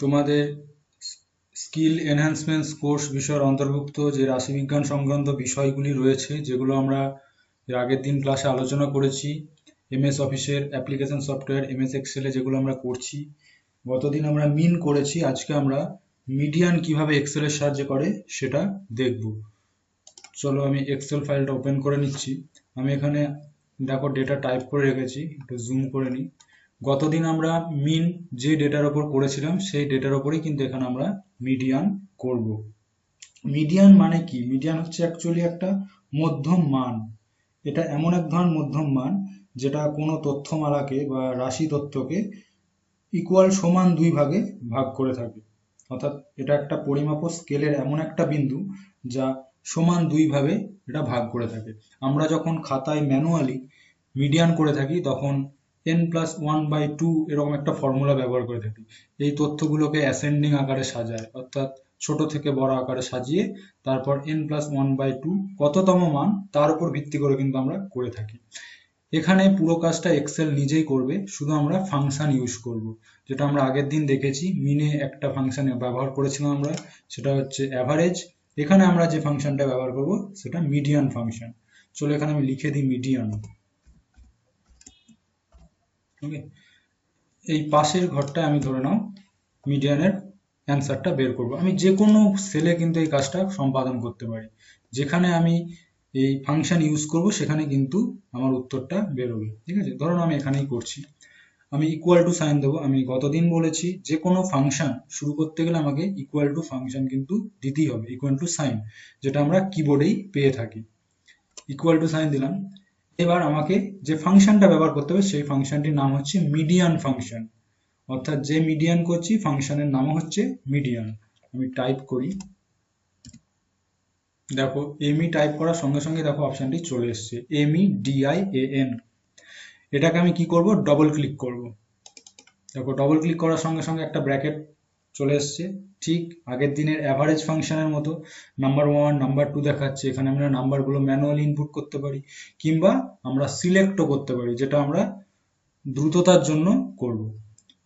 তোমাদের skill enhancements course বিষয়ের অন্তর্ভুক্ত যে রাশিবিজ্ঞান সংক্রান্ত বিষয়গুলি রয়েছে, যেগুলো আমরা আগের দিন ক্লাসে আলোচনা করেছি, এমএস অফিসের অ্যাপ্লিকেশন সফটওয়্যার, এমএস এক্সেলে যেগুলো আমরা করছি, গতদিন আমরা মিন করেছি, আজকে আমরা মিডিয়ান কীভাবে এক্সেলের সাহায্যে করে সেটা দেখব। চলো আমি এক্সেল ফাইলটা ওপেন করে নিচ্ছি। আমি এখানে, দেখো ডেটা টাইপ করে রেখেছি, একটু জুম করে নিই। গতদিন আমরা মিন যে ডেটার ওপর করেছিলাম, সেই ডেটার ওপরেই কিন্তু এখানে আমরা মিডিয়ান করব। মিডিয়ান মানে কি? মিডিয়ান হচ্ছে অ্যাকচুয়ালি একটা মধ্যম মান। এটা এমন এক ধরনের মধ্যম মান, যেটা কোনো তথ্যমালাকে বা রাশি তত্ত্বকে ইকুয়াল সমান দুই ভাগে ভাগ করে থাকে। অর্থাৎ এটা একটা পরিমাপ স্কেলের এমন একটা বিন্দু, যা সমান দুই ভাবে এটা ভাগ করে থাকে। আমরা যখন খাতায় ম্যানুয়ালি মিডিয়ান করে থাকি, তখন N plus one by two এরকম একটা ফর্মুলা ব্যবহার করে থাকি। এই তথ্যগুলোকে অ্যাসেন্ডিং আকারে সাজায়, অর্থাৎ ছোট থেকে বড় আকারে সাজিয়ে তারপর N plus one by two কততম মান তার উপর ভিত্তি করে কিন্তু আমরা করে থাকি। এখানে পুরো কাজটা এক্সেল নিজেই করবে, শুধু আমরা ফাংশন ইউজ করব। যেটা আমরা আগের দিন দেখেছি মিনে একটা ফাংশন ব্যবহার করেছিলাম আমরা, সেটা হচ্ছে অ্যাভারেজ এখানে আমরা যে ফাংশনটা ব্যবহার করব, সেটা মিডিয়ান ফাংশন চলো এখানে আমি লিখে দিই মিডিয়ান ওকে এই পাশের ঘরটা আমি ধরে নাও মিডিয়ানের অ্যান্সারটা বের করব। আমি যে কোনো সেলে কিন্তু এই কাজটা সম্পাদন করতে পারি। যেখানে আমি এই ফাংশন ইউজ করব, সেখানে কিন্তু আমার উত্তরটা বেরোবে। ঠিক আছে? ধরুন আমি এখানেই করছি। আমি ইকুয়াল টু সাইন দেবো। আমি গতদিন বলেছি, যে কোনো ফাংশন শুরু করতে গেলে আমাকে ইকুয়াল টু ফাংশন কিন্তু দিতেই হবে। ইকুয়াল টু সাইন যেটা আমরা কিবোর্ডেই পেয়ে থাকি। ইকুয়াল টু সাইন দিলাম। এবার আমাকে যে ফাংশনটা ব্যবহার করতে হবে, সেই ফাংশনটির নাম হচ্ছে মিডিয়ান ফাংশন অর্থাৎ যে মিডিয়ান করছি, ফাংশনের নাম হচ্ছে মিডিয়ান আমি টাইপ করি। দেখো এমই টাইপ করার সঙ্গে সঙ্গে দেখো অপশনটি চলে এসছে। এমই ডিআই এন এটাকে আমি কি করব? ডবল ক্লিক করব। দেখো ডবল ক্লিক করার সঙ্গে সঙ্গে একটা ব্র্যাকেট চলে এসছে। ঠিক আগের দিনের অ্যাভারেজ ফাংশনের মতো নাম্বার ওয়ান নাম্বার টু দেখাচ্ছে। এখানে আমরা নাম্বারগুলো ম্যানুয়ালি ইনপুট করতে পারি কিংবা আমরা সিলেক্টও করতে পারি, যেটা আমরা দ্রুততার জন্য করব।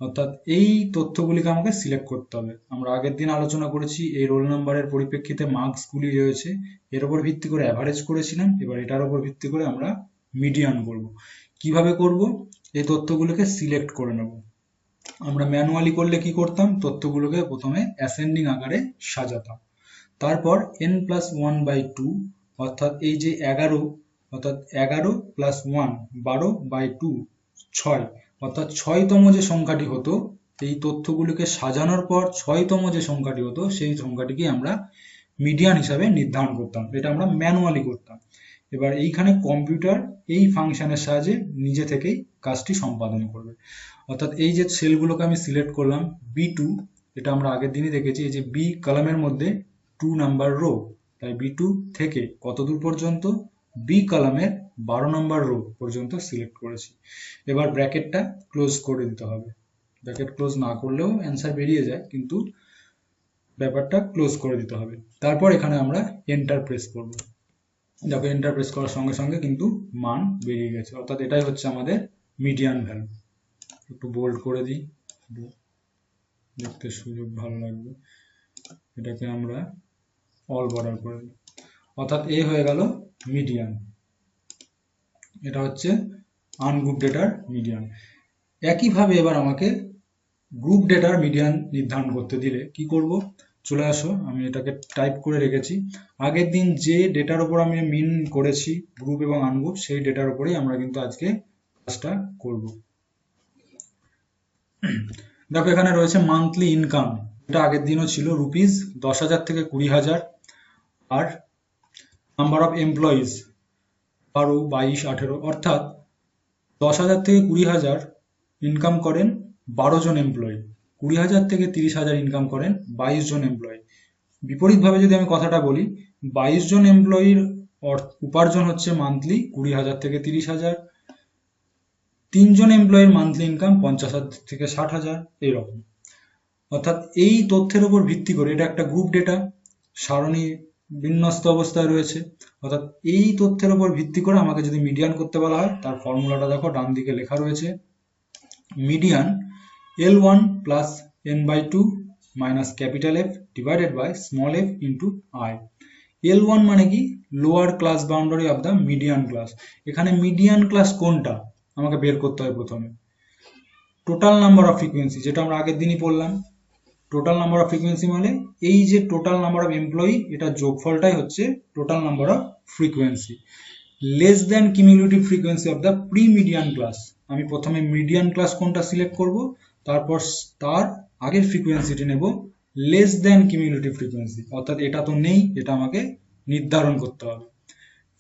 অর্থাৎ এই তথ্যগুলিকে আমাকে সিলেক্ট করতে হবে। আমরা আগের দিন আলোচনা করেছি, এই রোল নাম্বারের পরিপ্রেক্ষিতে মার্কসগুলি রয়েছে। এর উপর ভিত্তি করে অ্যাভারেজ করেছিলাম, এবার এটার উপর ভিত্তি করে আমরা মিডিয়ান করব। কীভাবে করব? এই তথ্যগুলোকে সিলেক্ট করে নেব। আমরা ম্যানুয়ালি করলে কি করতাম? তথ্যগুলোকে প্রথমে অ্যাসেন্ডিং আকারে সাজাতাম। তারপর N plus one by two অর্থাৎ এই যে এগারো, অর্থাৎ এগারো প্লাস ওয়ান বারো বাই টু ছয়, অর্থাৎ ছয়তম যে সংখ্যাটি হতো, এই তথ্যগুলোকে সাজানোর পর ছয়তম যে সংখ্যাটি হতো, সেই সংখ্যাটিকে আমরা মিডিয়ান হিসাবে নির্ধারণ করতাম। এটা আমরা ম্যানুয়ালি করতাম। এবার এইখানে কম্পিউটার এই ফাংশনের সাহায্যে নিজে থেকেই কাজটি সম্পাদন করবে। অর্থাৎ এই যে সেলগুলোকে আমি সিলেক্ট করলাম বি টু এটা আমরা আগের দিনই দেখেছি, এই যে বি কলামের মধ্যে টু নাম্বার রো তাই বি টু থেকে কতদূর পর্যন্ত? বি কলামের বারো নম্বর রো পর্যন্ত সিলেক্ট করেছি। এবার ব্র্যাকেটটা ক্লোজ করে দিতে হবে। ব্র্যাকেট ক্লোজ না করলেও অ্যান্সার বেরিয়ে যায়, কিন্তু ব্যাপারটা ক্লোজ করে দিতে হবে। তারপর এখানে আমরা এন্টার প্রেস করব। দেখো এন্টার প্রেস করার সঙ্গে সঙ্গে কিন্তু মান বেরিয়ে গেছে। অর্থাৎ এটাই হচ্ছে আমাদের মিডিয়ান ভ্যালু একটু বোল্ড করে দিই। দেখতে সুযোগ ভালো লাগবে। এটাকে আমরা অল বর্ডার করে দিই। অর্থাৎ এ হয়ে গেল মিডিয়ান এটা হচ্ছে আনগ্রুপ ডেটার মিডিয়ান একইভাবে এবার আমাকে গ্রুপ ডেটার মিডিয়ান নির্ধারণ করতে দিলে কি করব? চলে আসো, আমি এটাকে টাইপ করে রেখেছি। আগের দিন যে ডেটার উপর আমি মিন করেছি গ্রুপ এবং আনগ্রুপ সেই ডেটার উপরেই আমরা কিন্তু আজকে কাজটা করব। দেখো, এখানে রয়েছে মান্থলি ইনকাম এটা আগের দিনও ছিল রুপিস দশ হাজার থেকে কুড়ি হাজার। আর নাম্বার অফ এমপ্লয়িজ বারো, বাইশ, আঠেরো, অর্থাৎ দশ হাজার থেকে কুড়ি হাজার ইনকাম করেন বারো জন এমপ্লয়ি কুড়ি হাজার থেকে তিরিশ হাজার ইনকাম করেন বাইশ জন এমপ্লয়ি বিপরীতভাবে যদি আমি কথাটা বলি, বাইশ জন এমপ্লয়ির উপার্জন হচ্ছে মান্থলি কুড়ি হাজার থেকে তিরিশ হাজার। তিনজন এমপ্লয়ির মান্থলি ইনকাম পঞ্চাশ হাজার থেকে ষাট হাজার, এইরকম। অর্থাৎ এই তথ্যের উপর ভিত্তি করে, এটা একটা গ্রুপ ডেটা সারণী বিন্যস্ত অবস্থায় রয়েছে। অর্থাৎ এই তথ্যের উপর ভিত্তি করে আমাকে যদি মিডিয়ান করতে বলা হয়, তার ফর্মুলাটা দেখো, ডান দিকে লেখা রয়েছে। Median L one plus N by two minus capital F divided by small F into I L one মানে কি? Lower class boundary of the median class এখানে মিডিয়ান ক্লাস কোনটা? আমাকে বের করতে হয় প্রথমে। টোটাল নাম্বার অফ ফ্রিকোয়েন্সি যেটা আমরা আগের দিনই পড়লাম। টোটাল নাম্বার অফ ফ্রিকোয়েন্সি মানে এই যে টোটাল নাম্বার অফ এমপ্লয়ি এটা যোগফলটাই হচ্ছে total number of frequency less than cumulative frequency of the pre median class আমি প্রথমে মিডিয়ান ক্লাস কোনটা সিলেক্ট করব? তারপর তার আগের ফ্রিকোয়েন্সিটি নেব লেস দ্যান কিউমুলেটিভ ফ্রিকোয়েন্সি অর্থাৎ এটা তো নেই, এটা আমাকে নির্ধারণ করতে হবে।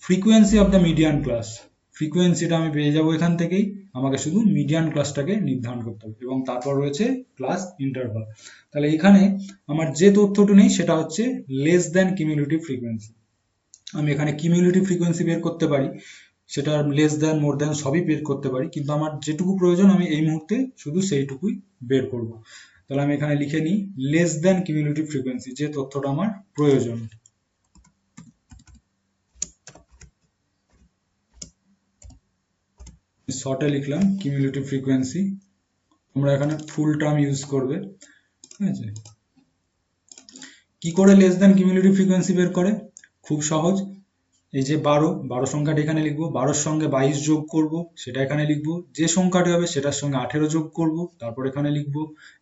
Frequency of the median class ফ্রিকোয়েন্সিটা আমি পেয়ে যাব এখান থেকেই, আমাকে শুধু মিডিয়ান ক্লাসটাকে নির্ধারণ করতে হবে এবং তারপর রয়েছে ক্লাস ইন্টারভাল তাহলে এখানে আমার যে তথ্যটি নেই, সেটা হচ্ছে লেস দ্যান কিউমুলেটিভ ফ্রিকোয়েন্সি আমি এখানে কিউমুলেটিভ ফ্রিকোয়েন্সি বের করতে পারি সেটা লেস দ্যান মোর দ্যান সবই বের করতে পারি। কিন্তু আমার যেটুকু প্রয়োজন, আমি এই মুহূর্তে শুধু সেইটুকুই বের করব। তাহলে আমি এখানে লিখে নিই লেস দ্যান কিউমুলেটিভ ফ্রিকোয়েন্সি যে তথ্যটা আমার প্রয়োজন। শর্টে লিখলাম কিউমুলেটিভ ফ্রিকোয়েন্সি তোমরা এখানে ফুল টার্ম ইউজ করবে। ঠিক আছে? কি করে লেস দ্যান কিউমুলেটিভ ফ্রিকোয়েন্সি বের করে? খুব সহজ। এই যে বারো বারো সংখ্যাটা এখানে লিখব, বারোর সঙ্গে বাইশ যোগ করব, সেটা এখানে লিখব, যে সংখ্যাটি হবে সেটার সঙ্গে আঠেরো যোগ করব, তারপর এখানে লিখব,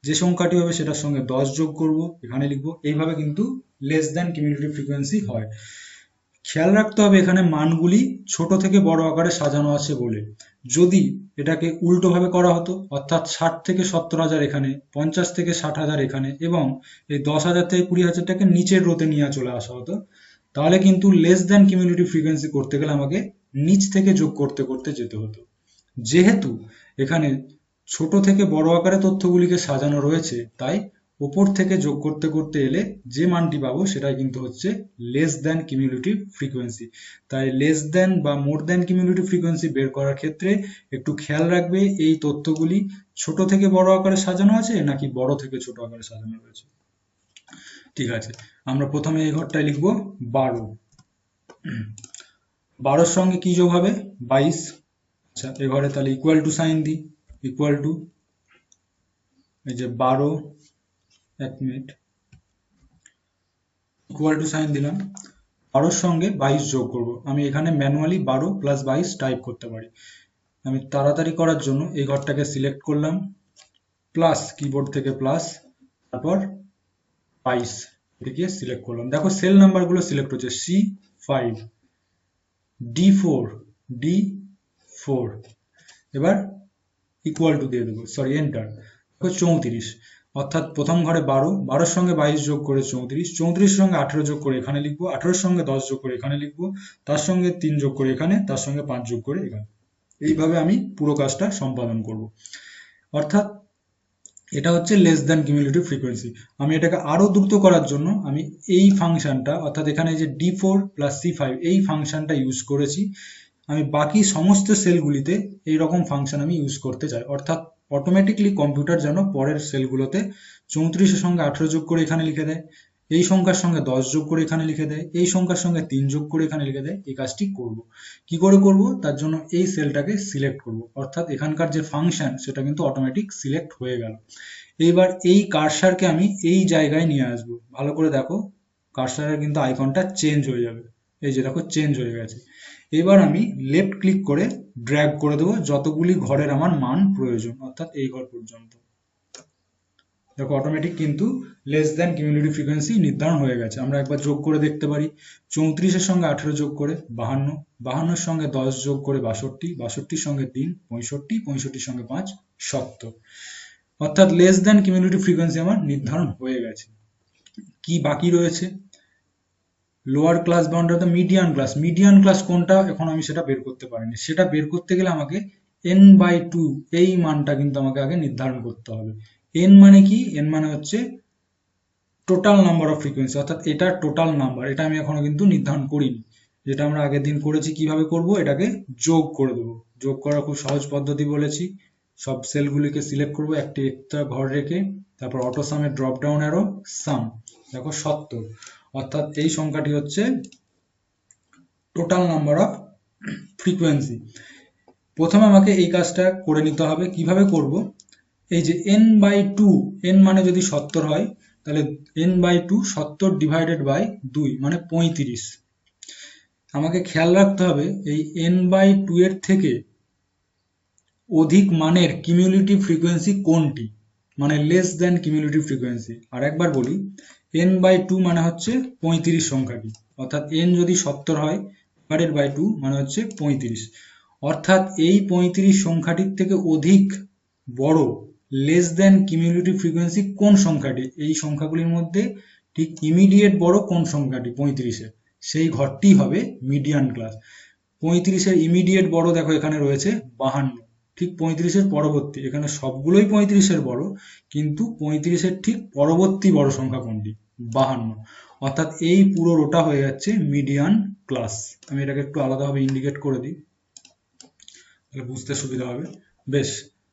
যে সংখ্যাটি হবে সেটার সঙ্গে দশ যোগ করব, এখানে লিখব, এইভাবে কিন্তু লেস দ্যান কিউমুলেটিভ ফ্রিকোয়েন্সি হয়। খেয়াল রাখতে হবে এখানে মানগুলি ছোট থেকে বড় আকারে সাজানো আছে বলে। যদি এটাকে উল্টোভাবে করা হতো, অর্থাৎ ষাট থেকে সত্তর হাজার এখানে, পঞ্চাশ থেকে ষাট হাজার এখানে, এবং এই দশ হাজার থেকে কুড়ি হাজারটাকে নিচের রোতে নিয়ে চলে আসা হতো তাহলে কিন্তু লেস দ্যান কিউমুলেটিভ ফ্রিকোয়েন্সি করতে গেলে আমাকে নিচ থেকে যোগ করতে করতে যেতে হতো। যেহেতু এখানে ছোট থেকে বড় আকারে তথ্যগুলিকে সাজানো রয়েছে, তাই ওপর থেকে যোগ করতে করতে এলে যে মানটি পাবো সেটাই কিন্তু হচ্ছে লেস দ্যান কিউমুলেটিভ ফ্রিকোয়েন্সি তাই লেস দ্যান বা মোর দ্যান কিউমুলেটিভ ফ্রিকোয়েন্সি বের করার ক্ষেত্রে একটু খেয়াল রাখবে, এই তথ্যগুলি ছোট থেকে বড় আকারে সাজানো আছে নাকি বড় থেকে ছোট আকারে সাজানো রয়েছে। ঠিক আছে। আমরা প্রথমে এই ঘরটায় লিখব বারো। বারোর সঙ্গে কি যোগ হবে? বাইশ। আচ্ছা এ ঘরে তাহলে ইকুয়াল টু সাইন দিই। ইকুয়াল টু এই যে বারো, এক মিনিট ইকুয়াল টু সাইন দিলাম। বারোর সঙ্গে বাইশ যোগ করব। আমি এখানে ম্যানুয়ালি বারো প্লাস বাইশ টাইপ করতে পারি। আমি তাড়াতাড়ি করার জন্য এই ঘরটাকে সিলেক্ট করলাম। প্লাস কিবোর্ড থেকে প্লাস তারপর বাইশ এটিকে সিলেক্ট করলাম। দেখো সেল নাম্বারগুলো সিলেক্ট হচ্ছে C five D four D four এবার ইকুয়াল টু দিয়ে দেবো সরি এন্টার দেখো চৌত্রিশ, অর্থাৎ প্রথম ঘরে বারো, বারোর সঙ্গে বাইশ যোগ করে চৌত্রিশ, চৌত্রিশের সঙ্গে আঠেরো যোগ করে এখানে লিখব, আঠেরোর সঙ্গে দশ যোগ করে এখানে লিখব, তার সঙ্গে তিন যোগ করে এখানে, তার সঙ্গে পাঁচ যোগ করে এখানে। এইভাবে আমি পুরো কাজটা সম্পাদন করব। অর্থাৎ এটা হচ্ছে লেস দ্যান কিউমুলেটিভ ফ্রিকোয়েন্সি আমি এটাকে আরও দ্রুত করার জন্য আমি এই ফাংশনটা, অর্থাৎ এখানে যে D four plus C five এই ফাংশনটা ইউজ করেছি। আমি বাকি সমস্ত সেলগুলিতে এই রকম ফাংশন আমি ইউজ করতে চাই। অর্থাৎ অটোমেটিকলি কম্পিউটার যেন পরের সেলগুলোতে চৌত্রিশের সঙ্গে আঠেরো যোগ করে এখানে লিখে দেয়। এই সংখ্যার সঙ্গে দশ যোগ করে এখানে লিখে দেয়, এই সংখ্যার সঙ্গে তিন যোগ করে এখানে লিখে দেয়, এই কাজটি করব। কি করে করব? তার জন্য এই সেলটাকে সিলেক্ট করব। অর্থাৎ এখানকার যে ফাংশন, সেটা কিন্তু অটোমেটিক সিলেক্ট হয়ে গেল। এইবার এই কার্সারকে আমি এই জায়গায় নিয়ে আসব। ভালো করে দেখো, কার্সারের কিন্তু আইকনটা চেঞ্জ হয়ে যাবে। এই যে দেখো, চেঞ্জ হয়ে গেছে। এবার আমি লেফট ক্লিক করে ড্র্যাগ করে দেবো, যতগুলি ঘরের আমার মান প্রয়োজন, অর্থাৎ এই ঘর পর্যন্ত। দেখো অটোমেটিক কিন্তু লেস দ্যান কিউমুলেটিভ ফ্রিকোয়েন্সি নির্ধারণ হয়ে গেছে। আমরা একবার যোগ করে দেখতে পারি। চৌত্রিশের সঙ্গে আঠেরো যোগ করে বাহান্ন, বাহান্নর সঙ্গে দশ যোগ করে বাষট্টি, বাষট্টির সঙ্গে তিন, পঁয়ষট্টি, পঁয়ষট্টির সঙ্গে পাঁচ, সত্তর। অর্থাৎ লেস দ্যান কিউমুলেটিভ ফ্রিকোয়েন্সি আমার নির্ধারণ হয়ে গেছে। কি বাকি রয়েছে? Lower class boundary the median class median class কোনটা? এখন আমি সেটা বের করতে পারিনি। সেটা বের করতে গেলে আমাকে এন বাই টু এই মানটা কিন্তু আমাকে আগে নির্ধারণ করতে হবে। এন মানে কি? এন মানে হচ্ছে টোটাল নাম্বার অফ ফ্রিকোয়েন্সি অর্থাৎ এটা টোটাল নাম্বার এটা আমি এখনও কিন্তু নির্ধারণ করিনি। যেটা আমরা আগের দিন করেছি, কীভাবে করব? এটাকে যোগ করে দেবো। যোগ করার খুব সহজ পদ্ধতি বলেছি। সব সেলগুলিকে সিলেক্ট করব, একটি একটা ঘর রেখে, তারপর অটো সামের ড্রপ ডাউন সাম দেখো সত্তর। অর্থাৎ এই সংখ্যাটি হচ্ছে টোটাল নাম্বার অফ ফ্রিকোয়েন্সি প্রথমে আমাকে এই কাজটা করে নিতে হবে। কীভাবে করব? এই যে এন বাই টু এন মানে যদি সত্তর হয়, তাহলে এন বাই টু সত্তর ডিভাইডেড বাই দুই মানে পঁয়ত্রিশ। আমাকে খেয়াল রাখতে হবে, এই এন বাই টু এর থেকে অধিক মানের কিমিউলেটিভ ফ্রিকোয়েন্সি কোনটি? মানে লেস দ্যান কিমিউলেটিভ ফ্রিকোয়েন্সি আর একবার বলি এন বাই টু মানে হচ্ছে পঁয়ত্রিশ সংখ্যাটি। অর্থাৎ এন যদি সত্তর হয় ডিভাইডেড বাই টু মানে হচ্ছে পঁয়ত্রিশ। অর্থাৎ এই পঁয়ত্রিশ সংখ্যাটির থেকে অধিক বড় লেস দেন কিমিউলেটিভ ফ্রিকোয়েন্সি কোন সংখ্যাটি? এই সংখ্যাগুলির মধ্যে ঠিক ইমিডিয়েট বড় কোন সংখ্যাটি? পঁয়ত্রিশের সেই ঘরটি হবে মিডিয়ান ক্লাস পঁয়ত্রিশের ইমিডিয়েট বড় দেখো এখানে রয়েছে বাহান্ন। ঠিক পঁয়ত্রিশের পরবর্তী। এখানে সবগুলোই পঁয়ত্রিশের বড়, কিন্তু পঁয়ত্রিশের ঠিক পরবর্তী বড় সংখ্যা কোনটি? বাহান্ন। অর্থাৎ এই পুরো রোটা হয়ে যাচ্ছে মিডিয়ান ক্লাস আমি এটাকে একটু আলাদাভাবে ইন্ডিকেট করে দিই। তাহলে বুঝতে সুবিধা হবে। বেশ,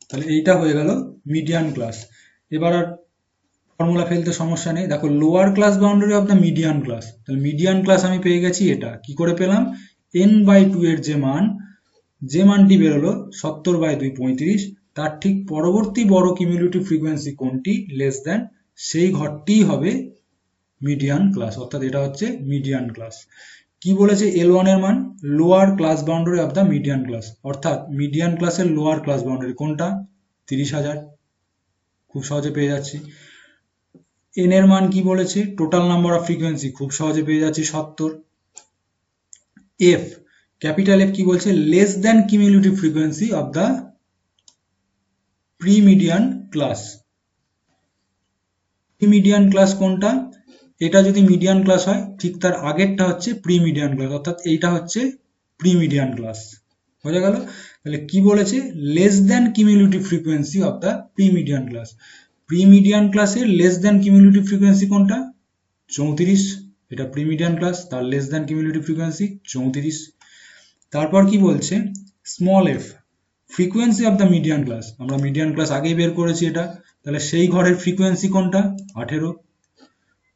তাহলে এইটা হয়ে গেল মিডিয়ান ক্লাস এবার আর ফর্মুলা ফেলতে সমস্যা নেই। দেখো lower class boundary of the median class তাহলে মিডিয়ান ক্লাস আমি পেয়ে গেছি এটা। কি করে পেলাম? এন বাই টু এর যে মান, যে মানটি বেরোলো সত্তর বাই দুই পঁয়ত্রিশ, তার ঠিক পরবর্তী বড় কিমিউলেটিভ ফ্রিকোয়েন্সি কোনটি? লেস দ্যান সেই ঘরটিই হবে মিডিয়ান ক্লাস অর্থাৎ এটা হচ্ছে মিডিয়ান ক্লাস কি বলেছে এল এর মান? Lower class boundary of the median class অর্থাৎ মিডিয়ান ক্লাসের লোয়ার ক্লাস বাউন্ডারি কোনটা? তিরিশ হাজার। খুব সহজে পেয়ে যাচ্ছি। এন এর মান কি বলেছে? টোটাল নাম্বার অফ ফ্রিকোয়েন্সি খুব সহজে পেয়ে যাচ্ছি সত্তর। এফ ক্যাপিটাল এফ কি বলছে? Less than cumulative frequency of the pre median class pre median class কোনটা? এটা যদি মিডিয়ান ক্লাস হয়, ঠিক তার আগেরটা হচ্ছে প্রিমিডিয়ান ক্লাস অর্থাৎ এইটা হচ্ছে প্রিমিডিয়ান ক্লাস বোঝা গেল? তাহলে কি বলেছে? Less than cumulative frequency of the pre median class pre median ক্লাসের লেস দ্যান কিমিউলেটিভ ফ্রিকোয়েন্সি কোনটা? চৌত্রিশ। এটা প্রিমিডিয়ান ক্লাস তার লেস দ্যান কিমিউলেটিভ ফ্রিকোয়েন্সি চৌত্রিশ। তারপর কি বলছে? Small F frequency of the median class আমরা মিডিয়ান ক্লাস আগেই বের করেছি এটা। তাহলে সেই ঘরের ফ্রিকোয়েন্সি কোনটা? আঠেরো।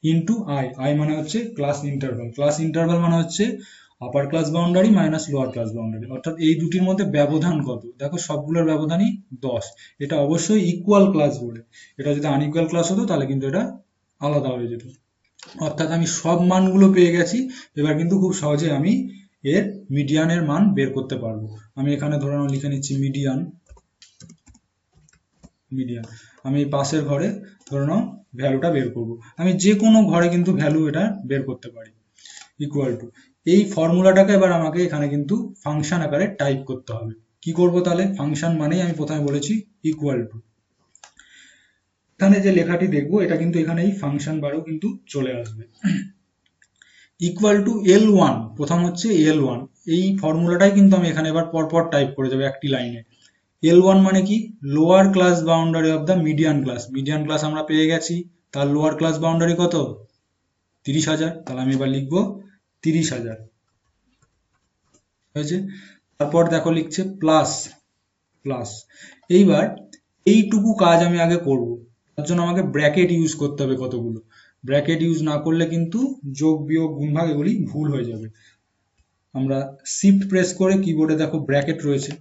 ইন্টু আই আই মানে হচ্ছে ক্লাস ইন্টারভাল ক্লাস ইন্টারভাল মানে হচ্ছে upper class boundary minus lower class boundary অর্থাৎ এই দুটির মধ্যে ব্যবধান কত? দেখো সবগুলোর ব্যবধানই দশ। এটা অবশ্যই ইকুয়াল ক্লাস বলে। এটা যদি আনইকুয়াল ক্লাস হতো, তাহলে কিন্তু এটা আলাদা হয়ে যেত। অর্থাৎ আমি সব মানগুলো পেয়ে গেছি। এবার কিন্তু খুব সহজে আমি এর মিডিয়ানের মান বের করতে পারব। আমি এখানে ধরে লিখে নিচ্ছি মিডিয়ান মিডিয়ান আমি পাশের ঘরে ধরে নাও ভ্যালুটা বের করব। আমি যে কোনো ঘরে কিন্তু ভ্যালু এটা বের করতে পারি। ইকুয়াল টু এই ফর্মুলাটাকে এবার আমাকে এখানে কিন্তু ফাংশন আকারে টাইপ করতে হবে। কি করব তাহলে? ফাংশন মানেই আমি প্রথমে বলেছি ইকুয়াল টু এখানে যে লেখাটি দেখব, এটা কিন্তু এখানে এই ফাংশন বারেও কিন্তু চলে আসবে। ইকুয়াল টু এল ওয়ান প্রথম হচ্ছে এল ওয়ান এই ফর্মুলাটাই কিন্তু আমি এখানে এবার পরপর টাইপ করে যাব একটি লাইনে এল ওয়ান মানে কি? Lower class boundary of the median class median class আমরা পেয়ে গেছি। তার লোয়ার ক্লাস বাউন্ডারি কত? তিরিশ হাজার। তাহলে আমি এবার লিখব তিরিশ হাজার। হয়েছে? তারপর দেখো লিখছে প্লাস প্লাস এইবার এইটুকু কাজ আমি আগে করব। তার জন্য আমাকে ব্র্যাকেট ইউজ করতে হবে কতগুলো। ব্র্যাকেট ইউজ না করলে কিন্তু যোগ, বিয়োগ, গুণভাগ এগুলি ভুল হয়ে যাবে। আমরা শিফট প্রেস করে কিবোর্ডে দেখো ব্র্যাকেট রয়েছে।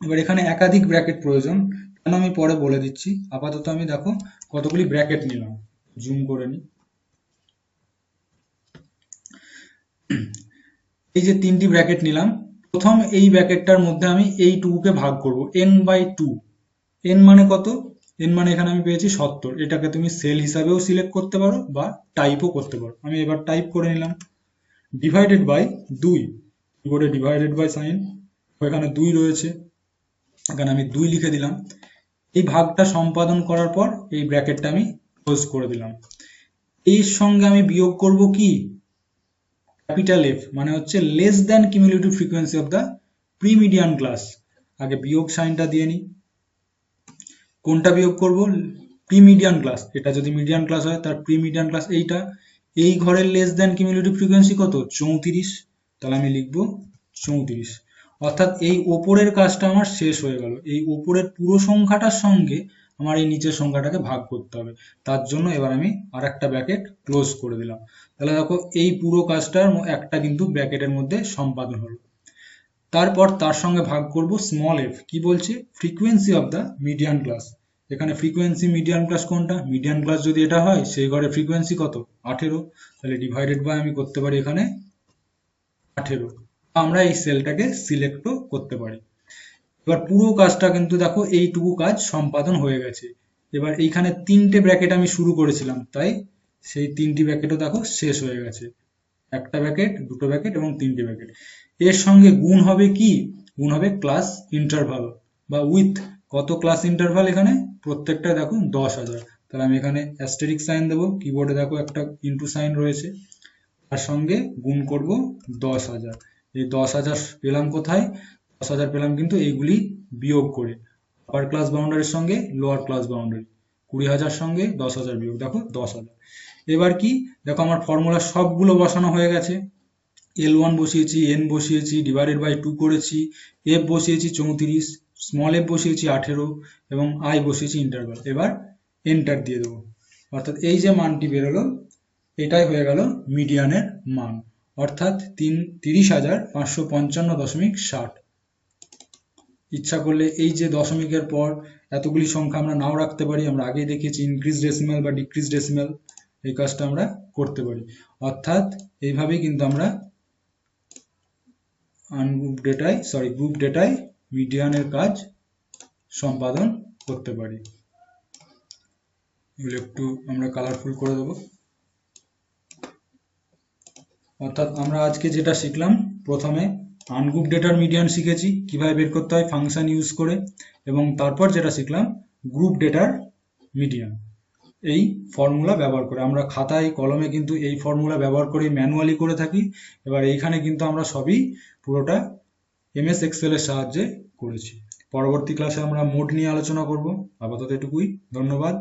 এবার এখানে একাধিক ব্র্যাকেট প্রয়োজন। কেন আমি পরে বলে দিচ্ছি। আপাতত আমি দেখো কতগুলি ব্র্যাকেট নিলাম। জুম করে নিই এই যে তিনটি ব্র্যাকেট নিলাম, প্রথম এই ব্র্যাকেটটার মধ্যে আমি এই টুকুকে ভাগ করব এন বাই টু এন মানে কত? এন মানে এখানে আমি পেয়েছি সত্তর। এটাকে তুমি সেল হিসাবেও সিলেক্ট করতে পারো বা টাইপও করতে পারো। আমি এবার টাইপ করে নিলাম। ডিভাইডেড বাই দুই। কিবোর্ডে ডিভাইডেড বাই সাইন এখানে দুই রয়েছে। এখানে আমি দুই লিখে দিলাম। এই ভাগটা সম্পাদন করার পর এই ব্র্যাকেটটা আমি ক্লোজ করে দিলাম। এর সঙ্গে আমি বিয়োগ করব কি? ক্যাপিটাল এফ মানে হচ্ছে less than cumulative frequency of the pre median class আগে বিয়োগ সাইনটা দিয়ে নিই কোনটা বিয়োগ করব? প্রিমিডিয়ান ক্লাস এটা যদি মিডিয়ান ক্লাস হয়, তার প্রিমিডিয়ান ক্লাস এইটা। এই ঘরের লেস দ্যান কিউমুলেটিভ ফ্রিকোয়েন্সি কত? চৌত্রিশ। তাহলে আমি লিখব চৌত্রিশ। অর্থাৎ এই ওপরের কাজটা আমার শেষ হয়ে গেল। এই ওপরের পুরো সংখ্যাটার সঙ্গে আমার এই নিচের সংখ্যাটাকে ভাগ করতে হবে। তার জন্য এবার আমি আর একটা ব্র্যাকেট ক্লোজ করে দিলাম। তাহলে দেখো, এই পুরো কাজটার একটা কিন্তু ব্র্যাকেটের মধ্যে সম্পাদন হলো। তারপর তার সঙ্গে ভাগ করব স্মল এফ কি বলছে? Frequency of the median class এখানে ফ্রিকোয়েন্সি মিডিয়ান ক্লাস কোনটা? মিডিয়ান ক্লাস যদি এটা হয়, সেই ঘরে ফ্রিকোয়েন্সি কত? আঠেরো। তাহলে ডিভাইডেড বাই আমি করতে পারি এখানে আঠেরো। আমরা এই সেলটাকে সিলেক্টও করতে পারি। এবার পুরো কাজটা কিন্তু দেখো এইটুকু কাজ সম্পাদন হয়ে গেছে। এবার এইখানে তিনটে ব্র্যাকেট আমি শুরু করেছিলাম, তাই সেই তিনটি ব্র্যাকেটও দেখো শেষ হয়ে গেছে। একটা ব্র্যাকেট দুটো ব্র্যাকেট এবং তিনটে ব্র্যাকেট এর সঙ্গে গুণ হবে কি? গুণ হবে ক্লাস ইন্টারভাল বা উইথ কত ক্লাস ইন্টারভাল এখানে? প্রত্যেকটা দেখো দশ হাজার। তাহলে আমি এখানে অ্যাস্টেরিক সাইন দেবো কিবোর্ডে দেখো একটা ইন্টু সাইন রয়েছে। তার সঙ্গে গুণ করব দশ হাজার। এই দশ হাজার পেলাম কোথায়? দশ হাজার পেলাম কিন্তু এইগুলি বিয়োগ করে। আপার ক্লাস বাউন্ডারির সঙ্গে লোয়ার ক্লাস বাউন্ডারি কুড়ি হাজার সঙ্গে দশ হাজার বিয়োগ, দেখো দশ হাজার। এবার কি? দেখো আমার ফর্মুলা সবগুলো বসানো হয়ে গেছে। এল ওয়ান বসিয়েছি এন বসিয়েছি ডিভাইডেড বাই টু করেছি এফ বসিয়েছি চৌত্রিশ স্মল এফ বসিয়েছি আঠেরো, এবং আই বসিয়েছি ইন্টারভাল এবার এন্টার দিয়ে দেবো। অর্থাৎ এই যে মানটি বেরোলো, এটাই হয়ে গেল মিডিয়ানের মান। অর্থাৎ তিন, তিরিশ হাজার পাঁচশো পঞ্চান্ন দশমিক ষাট। ইচ্ছা করলে এই যে দশমিকের পর এতগুলি সংখ্যা আমরা নাও রাখতে পারি, আমরা আগেই দেখেছি ইনক্রিজ ডেসিমাল বা ডিক্রিজ ডেসিমাল এই কাজটা আমরা করতে পারি। অর্থাৎ এইভাবেই কিন্তু আমরা আনগ্রুপ ডেটায় সরি গ্রুপ ডেটায় মিডিয়ানের কাজ সম্পাদন করতে পারি। এগুলো একটু আমরা কালারফুল করে দেবো। অর্থাৎ আমরা আজকে যেটা শিখলাম, প্রথমে আনগ্রুপ ডেটার মিডিয়ান শিখেছি, কীভাবে বের করতে হয়, ফাংশন ইউজ করে, এবং তারপর যেটা শিখলাম গ্রুপ ডেটার মিডিয়ান এই ফর্মুলা ব্যবহার করে। আমরা খাতায়, কলমে কিন্তু এই ফর্মুলা ব্যবহার করে ম্যানুয়ালি করে থাকি। এবার এইখানে কিন্তু আমরা সবই পুরোটা এমএস এক্সেলের সাহায্যে করেছি। পরবর্তী ক্লাসে আমরা মোড নিয়ে আলোচনা করব। আপাতত এটুকুই। ধন্যবাদ।